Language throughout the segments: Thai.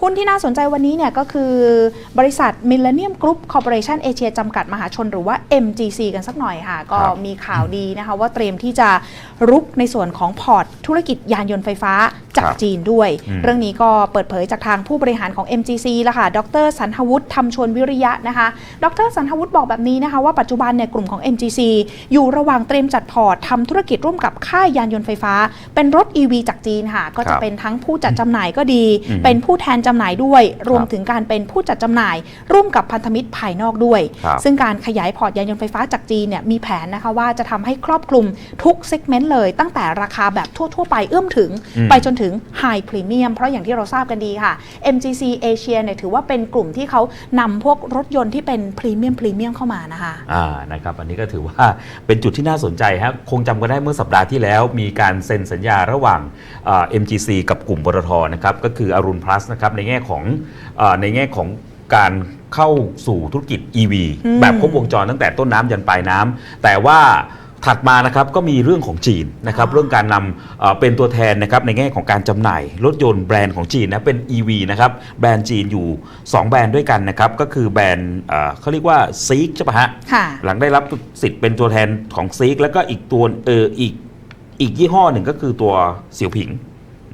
หุ้นที่น่าสนใจวันนี้เนี่ยก็คือบริษัท Millennium Group Corporation Asia จำกัดมหาชนหรือว่า MGC กันสักหน่อยค่ะ ก็ครับมีข่าวดีนะคะว่าเตรียมที่จะรุกในส่วนของพอร์ตธุรกิจยานยนต์ไฟฟ้าจากครับจีนด้วยอืมเรื่องนี้ก็เปิดเผยจากทางผู้บริหารของ MGC ละค่ะ ดรสันทวุฒิธรรมชวนวิริยะนะคะ ดรสันทวุฒิบอกแบบนี้นะคะว่าปัจจุบันเนี่ยกลุ่มของ MGC อยู่ระหว่างเตรียมจัดพอร์ตทำธุรกิจร่วมกับค่ายยานยนต์ไฟฟ้า เป็นรถ EV จากจีนค่ะ ก็จะเป็นทั้งผู้จัดจำหน่ายก็ดีอืมเป็นผู้แทนจำหน่ายด้วย รวมถึงการเป็นผู้จัดจำหน่าย ร่วมกับพันธมิตรภายนอกด้วยครับซึ่งการขยายพอร์ตยานยนต์ไฟฟ้าจากจีนเนี่ยมีแผนนะคะว่าจะทำให้ครอบคลุมทุกเซกเมนต์เลย ตั้งแต่ราคาแบบทั่ว ๆ ไปเอื้อมถึงอืมไปจนถึง High Premium เพราะอย่างที่เราทราบกันดีค่ะ MGC Asia เนี่ยถือว่าเป็นกลุ่มที่เขานำพวกรถยนต์ที่เป็นพรีเมียมพรีเมียมเข้ามานะคะอ่านะครับอันนี้ก็ถือว่าเป็นจุดที่น่าสนใจฮะคงจำกันได้เมื่อสัปดาห์ที่แล้วมีการเซ็นสัญญาระหว่างเอ่อ MGC กับกลุ่มปตทนะครับก็คืออรุณพลัสนะครับในแง่ของเออในแง่ของการเข้าสู่ธุรกิจ EV อืมแบบครบวงจรตั้งแต่ต้นน้ำยันปลายน้ำแต่ว่า ถัดมานะครับก็มีเรื่องของจีนนะครับเรื่องการนำเอ่อเป็นตัวแทนนะครับในแง่ของการจำหน่าย รถยนต์แบรนด์ของจีนนะเป็น EV นะครับแบรนด์จีนอยู่ 2 แบรนด์ด้วยกันนะครับก็คือแบรนด์เอ่อเขาเรียกว่าซีกใช่ปะฮะ ค่ะ หลังได้รับสิทธิ์เป็นตัวแทนของซีกแล้วก็อีกตัวเอออีกอีกยี่ห้อหนึ่งก็คือตัวเสี่ยวผิง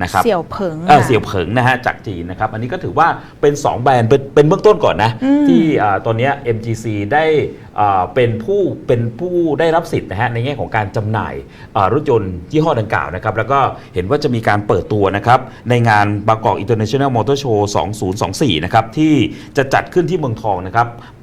นะครับเสี่ยวเผิงเออค่ะเสี่ยวเผิงนะฮะจากจีนนะครับ อันนี้ก็ถือว่าเป็น 2 แบรนด์เป็นเป็นเบื้องต้นก่อนนะอืมที่อ่าตอนเนี้ย MGC ได้อ่าเป็นผู้เป็นผู้ได้รับสิทธิ์นะฮะในแง่ของการจำหน่ายอ่ารถยนต์ยี่ห้อดังกล่าวนะครับ แล้วก็เห็นว่าจะมีการเปิดตัวนะครับ ในงานบางกอก International Motor Show 2024 นะครับ ที่จะจัดขึ้นที่เมืองทองนะครับเอ่อ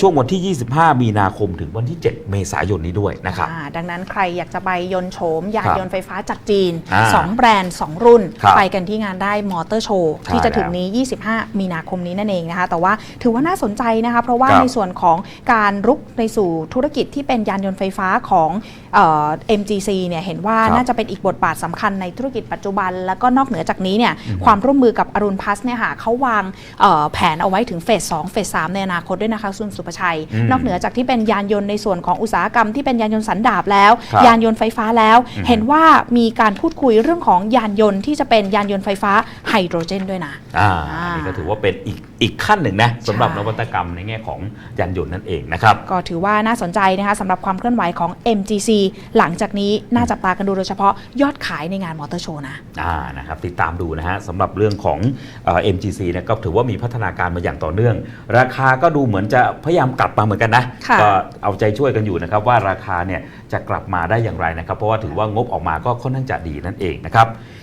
ช่วงวันที่ 25 มีนาคมถึงวันที่ 7 เมษายนนี้ด้วยนะครับอ่าดังนั้นใครอยากจะไปยนต์โฉมยานครับยนต์ไฟฟ้าจากจีนอ่า2แบรนด์ 2 รุ่นครับไปกันที่งานได้มอเตอร์โชว์ใช่ที่จะถึงนี้ 25 มีนาคมนี้นั่นเองนะคะแต่ว่าถือว่าน่าสนใจนะคะเพราะว่าครับในส่วนของการรุกในสู่ธุรกิจที่เป็นยานยนต์ไฟฟ้าของเอ่อ MGC เนี่ยเห็นว่าครับน่าจะเป็นอีกบทบาทสำคัญในธุรกิจปัจจุบัน แล้วก็นอกเหนือจากนี้เนี่ยความร่วมมือกับอรุณพัสเนี่ยค่ะเขาวางเอ่อแผนเอาไว้ถึงเฟส2เฟส3ในอนาคตด้วยนะคะคุณสุประชัยอืมนอกเหนือจากที่เป็นยานยนต์ในส่วนของอุตสาหกรรมที่เป็นยานยนต์สันดาปแล้วครับยานยนต์ไฟฟ้าแล้วอืมเห็นว่ามีการพูดคุยเรื่องของยานยนต์ที่จะเป็นยานยนต์ไฟฟ้าไฮโดรเจนด้วยนะอ่าอ่าอันนี้ก็ถือว่าเป็นอีกอีกขั้นหนึ่งนะสำหรับใช่นวัตกรรมในแง่ของยานยนต์นั่นเองนะครับก็ถือว่าน่าสนใจนะคะสำหรับความเคลื่อนไหวของ MGC หลังจากนี้น่าจับตากันดูโดยเฉพาะยอดขายในงานมอเตอร์โชว์นะอ่านะครับติดตามดูนะฮะสำหรับเรื่องของเอ่อ MGC เนะก็ถือว่ามีพัฒนาการมาอย่างต่อเนื่อง ราคาก็ดูเหมือนจะพยายามกลับมาเหมือนกันนะค่ะก็เอาใจช่วยกันอยู่นะครับว่าราคาเนี่ยจะกลับมาได้อย่างไรนะครับ เพราะว่าถือว่างบออกมาก็ค่อนข้างจะดีนั่นเองนะครับ